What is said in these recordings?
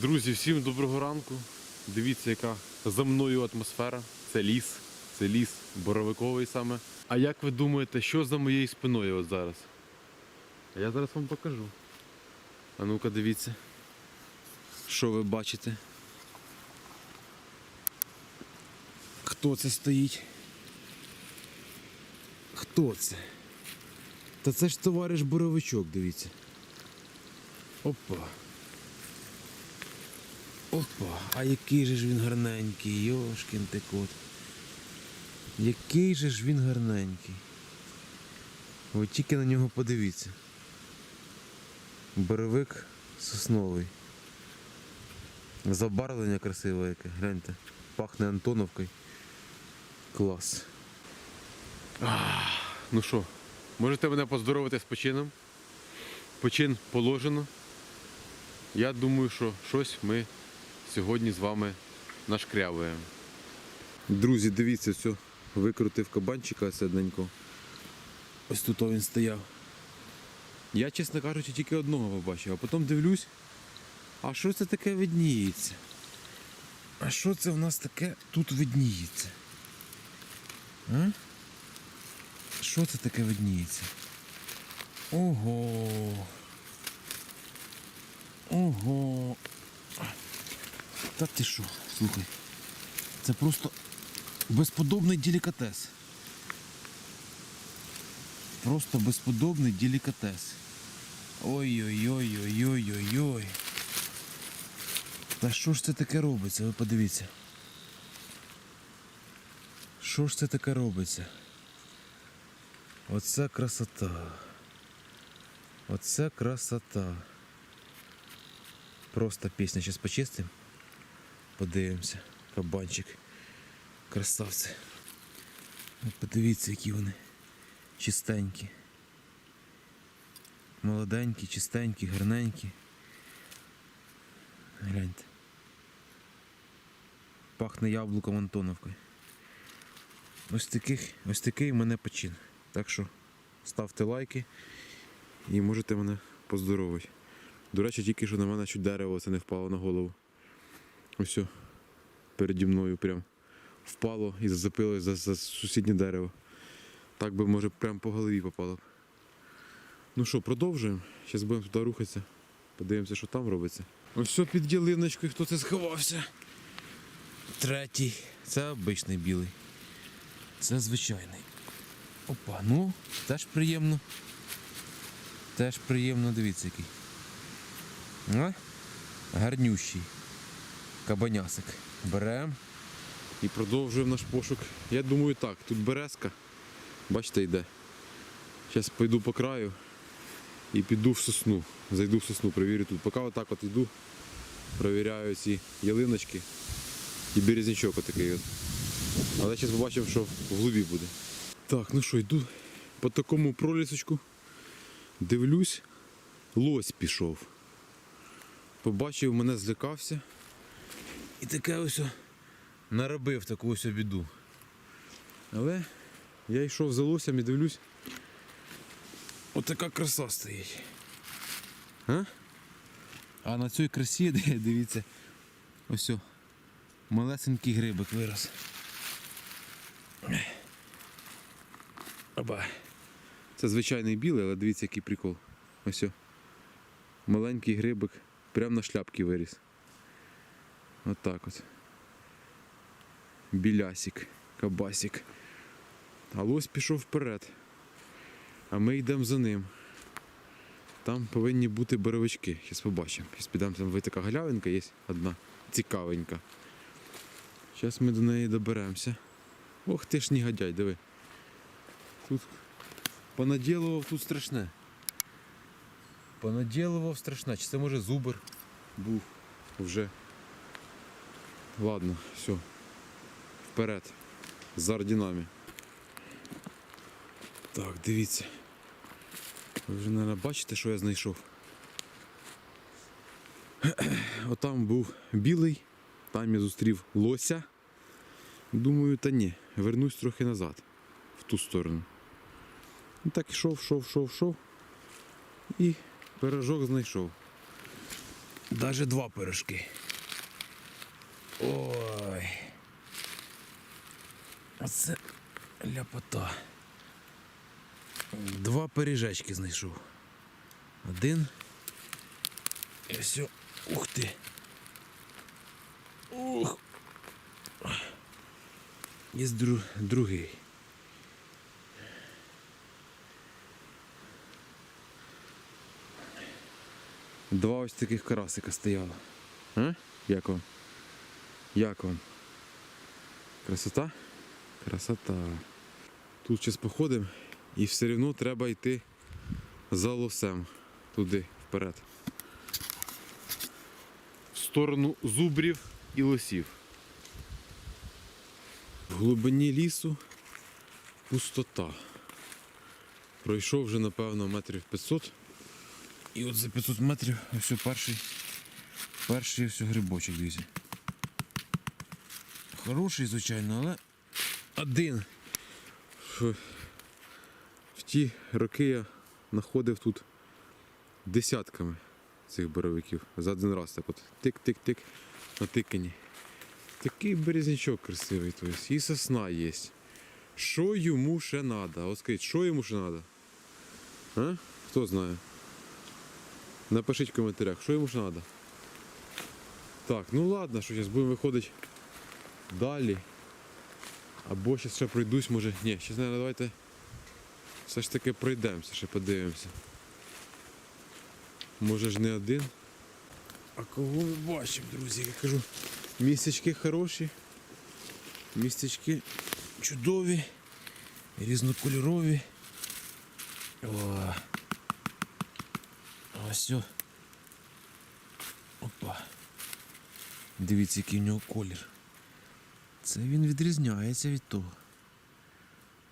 Друзі, всім доброго ранку. Дивіться, яка за мною атмосфера. Це ліс, це ліс боровиковий саме. А як ви думаєте, що за моєю спиною от зараз? А я зараз вам покажу. А ну-ка дивіться. Що ви бачите? Хто це стоїть? Хто це? Та це ж товариш Боровичок, дивіться. Опа. Опа, а який же ж він гарненький, йошкін ти кот. Який же ж він гарненький. Ви тільки на нього подивіться. Боровик сосновий. Забарвлення красиве яке, гляньте. Пахне Антоновкою. Клас. Ах, ну що, можете мене поздоровити з почином? Почин положено. Я думаю, що щось ми сьогодні з вами нашкрявуємо. Друзі, дивіться, все, викрутив кабанчика сидненько. Ось тут він стояв. Я, чесно кажучи, тільки одного побачив, а потім дивлюсь, а що це таке видніється? А що це в нас таке тут видніється? А? Що це таке видніється? Ого. Та ти що, слухай. Це просто безподобний делікатес. Просто безподобний делікатес. Ой-ой-ой-ой-ой-ой-ой. Та що ж це таке робиться? Ви подивіться. Що ж це таке робиться? Оце красота. Оце красота. Просто пісня. Зараз почистимо. Подивимося. Кабанчик. Красавці. Подивіться, які вони. Чистенькі. Молоденькі, чистенькі, гарненькі. Гляньте. Пахне яблуком Антоновкою. Ось таких, ось такий в мене почин. Так що ставте лайки і можете мене поздоровити. До речі, тільки що на мене чуть дерево це не впало на голову. Ось переді мною прям впало і зацепилось за, за сусіднє дерево. Так би, може, прям по голові попало б. Ну що, продовжуємо. Зараз будемо туди рухатися. Подивимося, що там робиться. Ось під ялиночкою, хто це сховався. Третій. Це обичний білий. Це звичайний. Опа, ну, теж приємно. Теж приємно, дивіться який. А? Гарнющий. Кабанясик. Беремо. І продовжуємо наш пошук. Я думаю так, тут березка. Бачите, йде. Зараз пойду по краю і піду в сосну. Зайду в сосну, перевірю тут. Поки отак от йду, перевіряю ці ялиночки і березнячок отакий от. Але зараз побачимо, що в глубі буде. Так, ну що, йду по такому пролісочку. Дивлюсь, лось пішов. Побачив, мене злякався. І таке ось наробив таку ось біду. Але я йшов за лосем і дивлюсь. Отака краса стоїть. А? А на цій красі, дивіться, ось о, малесенький грибик вирос. Оба. Це звичайний білий, але дивіться, який прикол. Ось о. Маленький грибик прямо на шляпки виріс. Отак от. Білясик, кабасик. А лось пішов вперед. А ми йдемо за ним. Там повинні бути боровички. Зараз побачимо. Зараз підемо там ви така галявинка є одна. Цікавенька. Зараз ми до неї доберемося. Ох ти ж негодяй, диви. Тут понаділував тут страшне. Понаділував страшне. Чи це може зубр був вже. Ладно, все. Вперед. За ордінами. Так, дивіться. Ви вже, мабуть, бачите, що я знайшов. Отам був білий, там я зустрів лося. Думаю, та ні, вернусь трохи назад, в ту сторону. І так йшов, йшов, йшов, йшов. І пирожок знайшов. Даже два пирожки. Ой. Оце ляпота. Два пиріжечки знайшов. Один. І все. Ух ти. Ух. Є дру... другий. Два ось таких карасика стояло. А? Як вам? Як вам? Красота? Красота. Тут зараз походимо і все одно треба йти за лосем туди вперед. В сторону зубрів і лосів. В глибині лісу пустота. Пройшов вже, напевно, метрів 500. І от за 500 метрів ось перший, перший ось грибочок, дивіться. Хороший, звичайно, але один. В ті роки я знаходив тут десятками цих боровиків. За один раз так от тик-тик-тик натикані. Такий березнячок красивий, тобто. і сосна є. Що йому ще треба? От скажіть, що йому ще треба? А? Хто знає? Напишіть в коментарях, що йому ще треба. Так, ну ладно, що зараз будемо виходити далі. Або зараз ще пройдусь, може. Ні, зараз, наверное, давайте все ж таки пройдемося, ще подивимося. Може ж не один. А кого ми бачимо, друзі? Я кажу, місячки хороші. Місячки чудові, різнокольорові. О. Ось. Опа. Дивіться, який в нього колір. Це він відрізняється від того.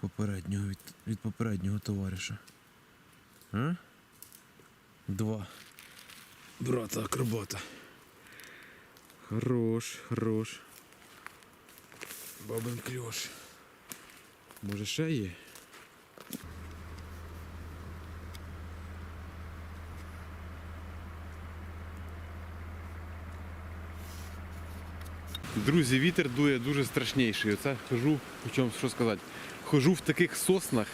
Попереднього, від, від попереднього товариша. А? Два. Брата акробата. Хорош, хорош. Бабин кльош. Може ще є? Друзі, вітер дує дуже страшніший. Оце хожу, хочу вам що сказати. Хожу в таких соснах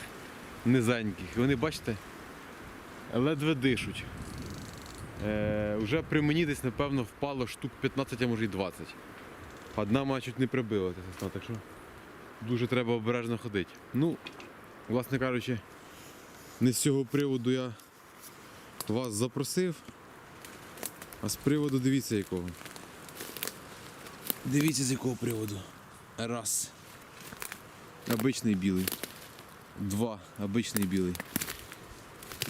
низеньких. Вони, бачите, ледве дишуть. Е, вже при мені десь, напевно, впало штук 15, а може й 20. Одна мене чуть не прибила ця сосна, так що дуже треба обережно ходити. Ну, власне кажучи, не з цього приводу я вас запросив, а з приводу дивіться якого. Дивіться з якого приводу. Раз. Обичний білий. Два. Обичний білий.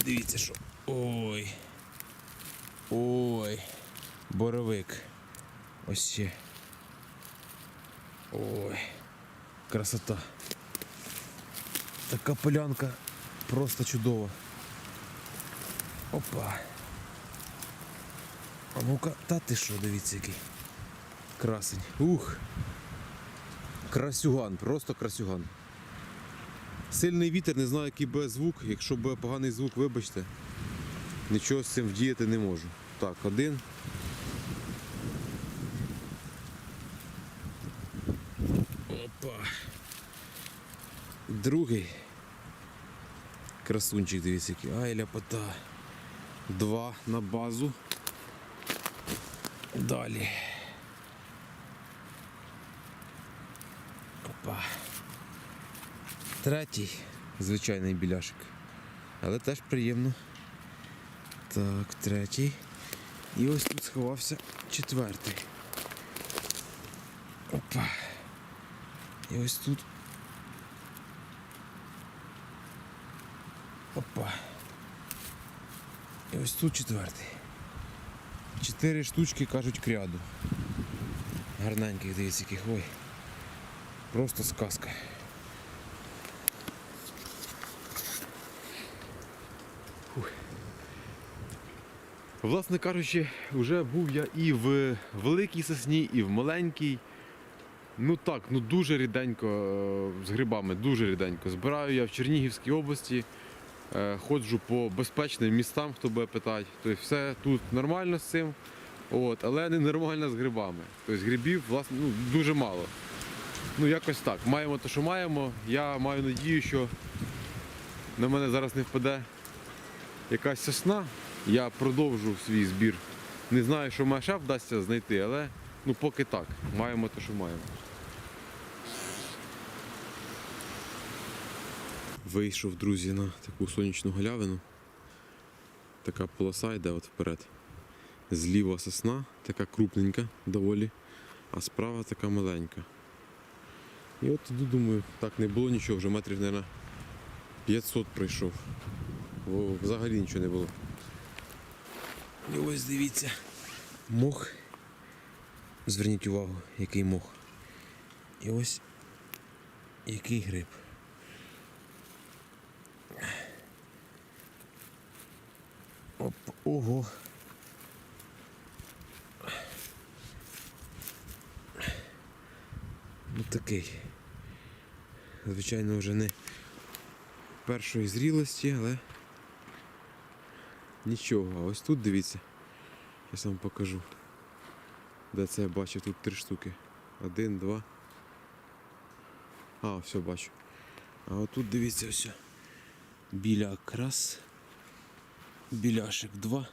Дивіться що. Ой. Ой. Боровик. Ось ще. Ой. Красота. Така полянка просто чудова. Опа. А ну-ка, та ти що, дивіться який. Красень. Ух. Красюган, просто красюган. Сильний вітер, не знаю, який буде звук. Якщо буде поганий звук, вибачте. Нічого з цим вдіяти не можу. Так, один. Опа. Другий. Красунчик, дивіться, який. Ай, ляпота. Два на базу. Далі. Опа. Третій звичайний біляшик. Але теж приємно. Так, третій. І ось тут сховався четвертий. Опа. І ось тут. Опа. І ось тут четвертий. Чотири штучки кажуть кряду. Гарненьких, дивіться, яких ой. Просто сказка. Власне кажучи, вже був я і в великій сосні, і в маленькій. Ну так, ну дуже ріденько е, з грибами, дуже ріденько. Збираю я в Чернігівській області, е, ходжу по безпечним містам, хто буде питати. Тобто все тут нормально з цим. От, але ненормально з грибами. Тобто грибів, власне, ну, дуже мало. Ну, якось так. Маємо те, що маємо. Я маю надію, що на мене зараз не впаде якась сосна. Я продовжу свій збір. Не знаю, що ще вдасться знайти, але ну поки так. Маємо те, що маємо. Вийшов, друзі, на таку сонячну галявину. Така полоса йде от вперед. Зліва сосна, така крупненька доволі, а справа така маленька. І от іду, думаю, так не було нічого, вже метрів, мабуть, 500 пройшов. Бо взагалі нічого не було. І ось дивіться. Мох. Зверніть увагу, який мох. І ось який гриб. Оп, ого. Ну такий. Звичайно, вже не першої зрілості, але нічого. А ось тут дивіться. Я вам покажу. Де це я бачив? Тут три штуки. Один, два. А, все бачу. А отут дивіться все. Біля якраз. Біляшик 2.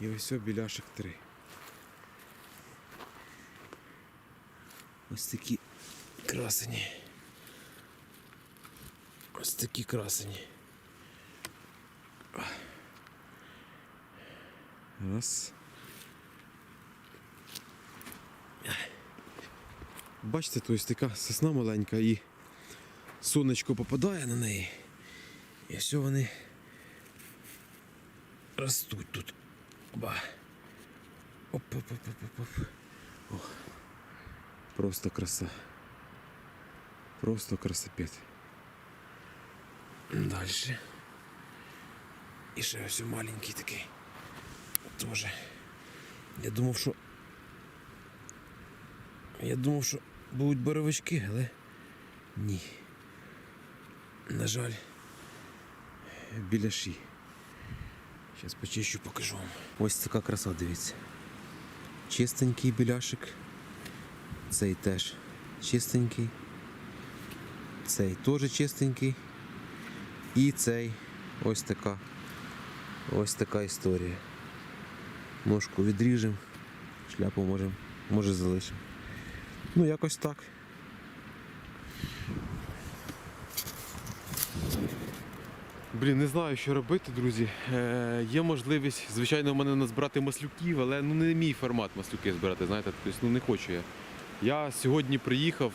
І ось біляшик 3. Ось такі красені. Ось такі красені. Раз. Бачите, то ось така сосна маленька і сонечко попадає на неї. І все вони ростуть тут. Оба. оп оп оп оп оп О. Просто краса. Просто красопет. Дальше. І ще ось маленький такий. Тоже. Я думав, що. Я думав, що будуть боровички, але ні. На жаль, біляші. Зараз почищу, покажу вам. Ось така краса, дивіться. Чистенький біляшик. Цей теж чистенький. Цей теж чистенький. І цей ось така. Ось така історія. Ножку відріжемо, шляпу можемо, може залишимо. Ну, якось так. Блін, не знаю, що робити, друзі. Е, є можливість, звичайно, в мене назбирати маслюків, але ну, не мій формат маслюки збирати, знаєте, тобто, ну, не хочу я. Я сьогодні приїхав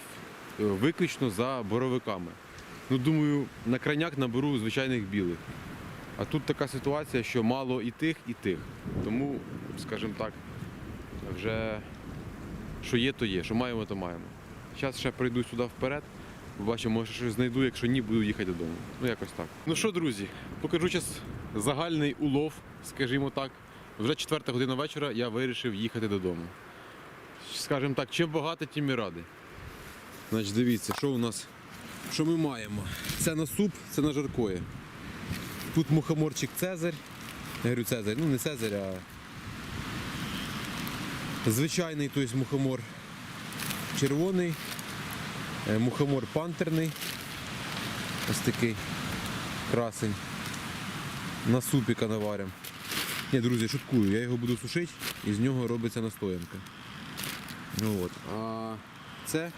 е, виключно за боровиками. Ну, думаю, на крайняк наберу звичайних білих. А тут така ситуація, що мало і тих, і тих. Тому, скажімо так, вже що є, то є, що маємо, то маємо. Зараз ще прийду сюди вперед, побачимо, може щось знайду, якщо ні, буду їхати додому. Ну якось так. Ну що, друзі, покажу зараз загальний улов, скажімо так. Вже четверта година вечора я вирішив їхати додому. Скажімо так, чим багато, тим і радий. Значить, дивіться, що у нас, що ми маємо. Це на суп, це на жаркоє. Тут мухоморчик Цезарь. Я говорю Цезарь, ну не Цезарь, а звичайний тобто мухомор червоний, е, мухомор пантерний. Ось такий красень. На супіка наваримо. Ні, друзі, шуткую, я його буду сушити і з нього робиться настоянка. Ну, от. А це,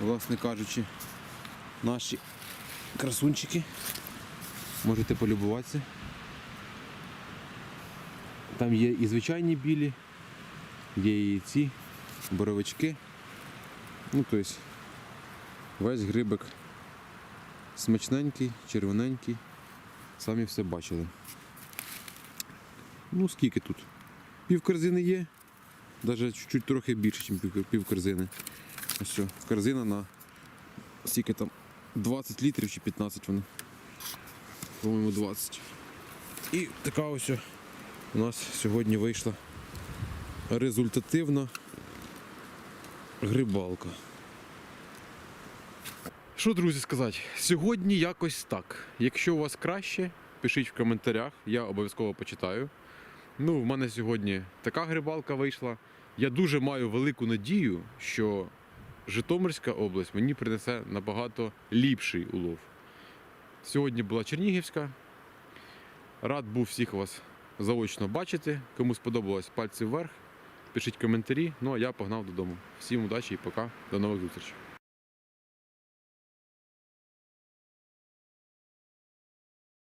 власне кажучи, наші красунчики. Можете полюбуватися. Там є і звичайні білі, є і ці боровички. Ну, тобто весь грибик смачненький, червоненький. Самі все бачили. Ну, скільки тут? Пів корзини є, навіть чуть-чуть трохи більше, ніж пів, корзини. Ось що, корзина на скільки там 20 літрів чи 15 вона по-моєму, 20. І така ось у нас сьогодні вийшла результативна грибалка. Що, друзі, сказати? Сьогодні якось так. Якщо у вас краще, пишіть в коментарях, я обов'язково почитаю. Ну, в мене сьогодні така грибалка вийшла. Я дуже маю велику надію, що Житомирська область мені принесе набагато ліпший улов. Сьогодні була Чернігівська. Рад був всіх вас заочно бачити. Кому сподобалось пальці вверх. Пишіть коментарі. Ну а я погнав додому. Всім удачі і пока. До нових зустрічей.